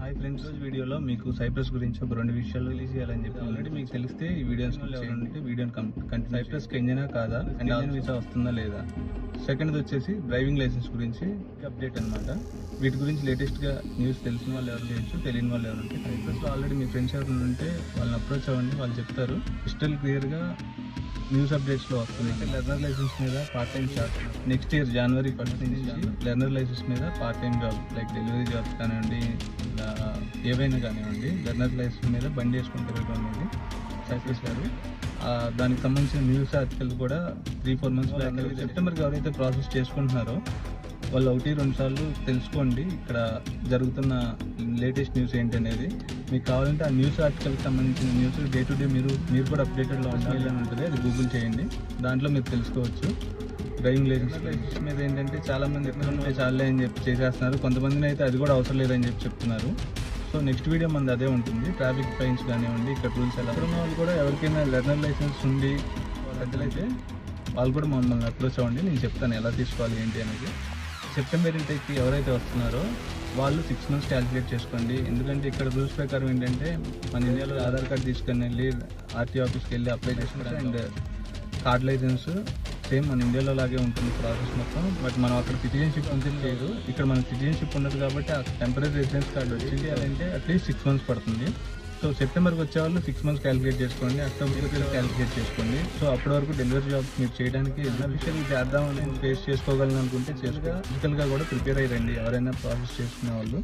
Hi friends రోజు వీడియోలో మీకు సైప్రస్ గురించి ఒక రెండు విషయాలు రిలీజ్ చేయాలని చెప్పి ఆల్రెడీ మీకు తెలిస్తే ఈ వీడియోస్ చేయండి. వీడియోని కంటి సైప్రస్కి ఎంజైనా కాదా? అండ్ ఆన్ వీసా వస్తుందా లేదా? సెకండ్ వచ్చేసి డ్రైవింగ్ లైసెన్స్ గురించి అప్డేట్ అన్నమాట. వీటి గురించి లేటెస్ట్గా న్యూస్ తెలిసిన వాళ్ళు ఎవరు చేయొచ్చు తెలియని వాళ్ళు ఎవరు ఉంటే సైప్రస్లో ఆల్రెడీ మీ ఫ్రెండ్స్ ఎవరు ఉంటే వాళ్ళని అప్రోచ్ అవ్వండి వాళ్ళు చెప్తారు. క్రిస్టల్ క్లియర్గా న్యూస్ అప్డేట్స్లో వస్తుంది. లెర్నర్ లైసెన్స్ మీద part time job next year జనవరి ఫస్ట్ నుంచి లెర్నర్ లైసెన్స్ మీద part time job like delivery jobs కానివ్వండి ఏవైనా కానివ్వండి లెర్నర్ లైసెన్స్ మీద బండి వేసుకుని తిరగడం సైప్రస్ గారు. దానికి సంబంధించిన న్యూస్ ఆర్టికల్ కూడా త్రీ ఫోర్ మంత్స్ బ్యాక్ సెప్టెంబర్కి ఎవరైతే ప్రాసెస్ చేసుకుంటున్నారో వాళ్ళు ఒకటి రెండు సార్లు తెలుసుకోండి. ఇక్కడ జరుగుతున్న లేటెస్ట్ న్యూస్ ఏంటి అనేది మీకు కావాలంటే ఆ న్యూస్ ఆర్టికల్కి సంబంధించిన న్యూస్ డే టు డే మీరు మీరు కూడా అప్డేటెడ్లో ఉండాలి అని ఉంటుంది. అది గూగుల్ చేయండి. దాంట్లో మీరు తెలుసుకోవచ్చు. డ్రైవింగ్ లైసెన్స్ లైసెన్స్ మీద ఏంటంటే చాలా మంది ఎక్కడ ఉంటే చాలే అని చెప్పి చేసేస్తున్నారు. కొంతమందిని అయితే అది కూడా అవసరం లేదని చెప్పి చెప్తున్నారు. సో నెక్స్ట్ వీడియో మనది అదే ఉంటుంది. ట్రాఫిక్ ఫైన్స్ కానివ్వండి ఇక్కడ రూల్స్ ఎలా ఉన్న వాళ్ళు కూడా ఎవరికైనా లెర్నర్ లైసెన్స్ ఉండి పెద్దలైతే వాళ్ళు కూడా మమ్మల్ని అప్రోచ్ అవ్వండి. నేను చెప్తాను ఎలా తీసుకోవాలి ఏంటి అనేది. సెప్టెంబర్ ఇంటికి ఎవరైతే వస్తున్నారో వాళ్ళు సిక్స్ మంత్స్ క్యాలిక్యులేట్ చేసుకోండి. ఎందుకంటే ఇక్కడ రూల్స్ ప్రకారం ఏంటంటే మన ఇండియాలో ఆధార్ కార్డ్ తీసుకొని వెళ్ళి ఆర్టీ ఆఫీస్కి వెళ్ళి అప్లై చేసుకుంటాం అండ్ కార్డ్ లైసెన్స్ సేమ్ మన ఇండియాలో లాగే ఉంటుంది ప్రాసెస్ మొత్తం. బట్ మనం అక్కడ సిటిజన్షిప్ ఉంటుంది లేదు. ఇక్కడ మన సిటిజన్షిప్ ఉండదు కాబట్టి ఆ టెంపరీ రెసిడెన్స్ కార్డు వచ్చింది. అంటే అట్లీస్ట్ సిక్స్ మంత్స్ పడుతుంది. సో సెప్టెంబర్కి వచ్చే వాళ్ళు సిక్స్ మంత్స్ క్యాలిక్యులేట్ చేసుకోండి. అక్టోబర్కి క్యాలిక్యులేట్ చేసుకోండి. సో అప్పటి వరకు డెలివరీ జాబ్ మీరు చేయడానికి అఫీషియల్ చేద్దామని ఫేస్ చేసుకోగలను అనుకుంటే చేసుకో ఫిజికల్గా కూడా ప్రిపేర్ అయ్యండి ఎవరైనా ప్రాసెస్ చేసుకునే వాళ్ళు.